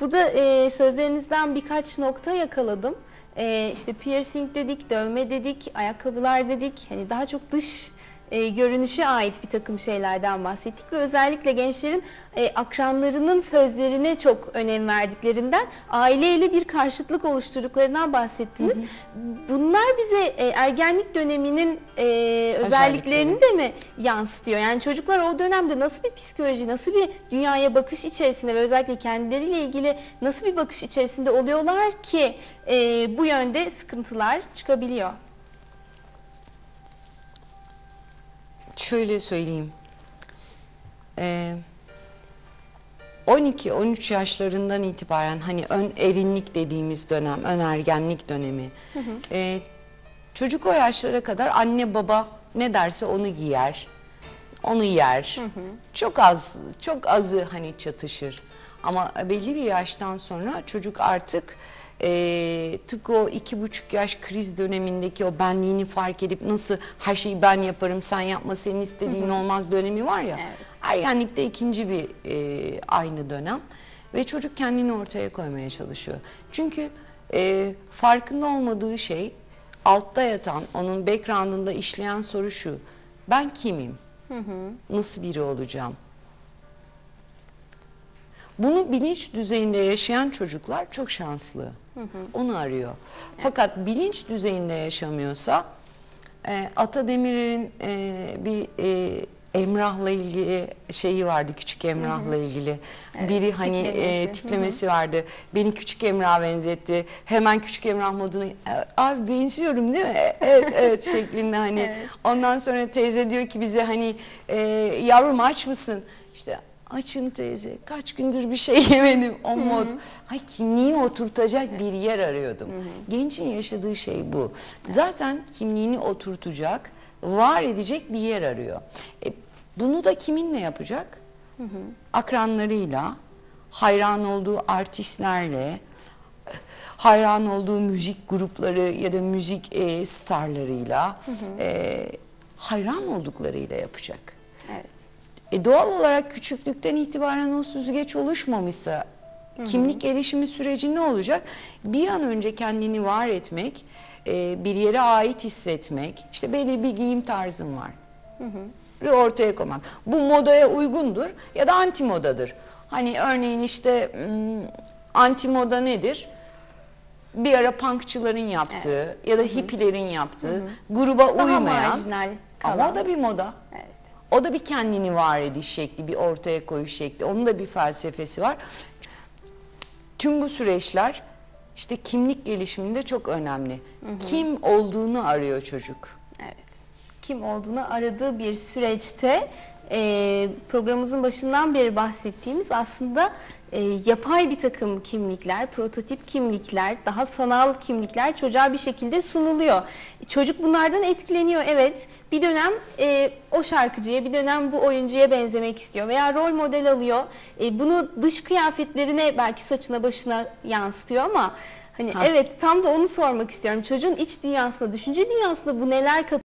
Burada e, sözlerinizden birkaç nokta yakaladım. E, işte piercing dedik, dövme dedik, ayakkabılar dedik. Hani daha çok dış e, görünüşe ait bir takım şeylerden bahsettik ve özellikle gençlerin e, akranlarının sözlerine çok önem verdiklerinden aileyle bir karşıtlık oluşturduklarından bahsettiniz. Bunlar bize e, ergenlik döneminin e, özelliklerini de mi yansıtıyor? Yani çocuklar o dönemde nasıl bir psikoloji, nasıl bir dünyaya bakış içerisinde ve özellikle kendileriyle ilgili nasıl bir bakış içerisinde oluyorlar ki e, bu yönde sıkıntılar çıkabiliyor? Şöyle söyleyeyim. Ee, 12-13 yaşlarından itibaren hani ön erinlik dediğimiz dönem, ön ergenlik dönemi. Ee, çocuk o yaşlara kadar anne baba ne derse onu giyer, onu yer. Çok az, çok azı hani çatışır. Ama belli bir yaştan sonra çocuk artık e, tıpkı o iki buçuk yaş kriz dönemindeki o benliğini fark edip nasıl her şeyi ben yaparım sen yapma senin istediğin olmaz dönemi var ya. Evet. Ergenlikte ikinci bir e, aynı dönem ve çocuk kendini ortaya koymaya çalışıyor. Çünkü e, farkında olmadığı şey altta yatan onun background'unda işleyen soru şu. Ben kimim? Nasıl biri olacağım? Bunu bilinç düzeyinde yaşayan çocuklar çok şanslı. Onu arıyor. Fakat bilinç düzeyinde yaşamıyorsa e, Ata Demirer'in e, bir e, Emrah'la ilgili şeyi vardı küçük Emrah'la ilgili. Biri hani e, tiplemesi. tiplemesi vardı. Beni küçük Emrah'a benzetti. Hemen küçük Emrah modunu "E, abi benziyorum değil mi? E, Evet evet şeklinde hani. Ondan sonra teyze diyor ki bize hani e, yavrum aç mısın? İşte açım teyze kaç gündür bir şey yemedim o mod. Hay kimliği oturtacak bir yer arıyordum. Gencin yaşadığı şey bu. Zaten kimliğini oturtacak, var edecek bir yer arıyor. E, bunu da kiminle yapacak? Akranlarıyla, hayran olduğu artistlerle, hayran olduğu müzik grupları ya da müzik e, starlarıyla, e, hayran olduklarıyla yapacak. Evet. E doğal olarak küçüklükten itibaren o süzgeç oluşmamışsa kimlik gelişimi süreci ne olacak? Bir an önce kendini var etmek, e, bir yere ait hissetmek, işte belli bir giyim tarzım var. Ve ortaya koymak. Bu modaya uygundur ya da anti modadır. Hani örneğin işte m, anti moda nedir? Bir ara punkçıların yaptığı ya da hippilerin yaptığı gruba Daha uymayan marjinal ama kalan. o da bir moda. Evet. O da bir kendini var ediş şekli, bir ortaya koyuş şekli. Onun da bir felsefesi var. Tüm bu süreçler işte kimlik gelişiminde çok önemli. Kim olduğunu arıyor çocuk. Kim olduğunu aradığı bir süreçte e, programımızın başından beri bahsettiğimiz aslında e, yapay bir takım kimlikler, prototip kimlikler, daha sanal kimlikler çocuğa bir şekilde sunuluyor. Çocuk bunlardan etkileniyor. Evet bir dönem e, o şarkıcıya, bir dönem bu oyuncuya benzemek istiyor veya rol model alıyor. E, bunu dış kıyafetlerine belki saçına başına yansıtıyor ama hani Ha. evet tam da onu sormak istiyorum. Çocuğun iç dünyasında, düşünce dünyasında bu neler katıyor?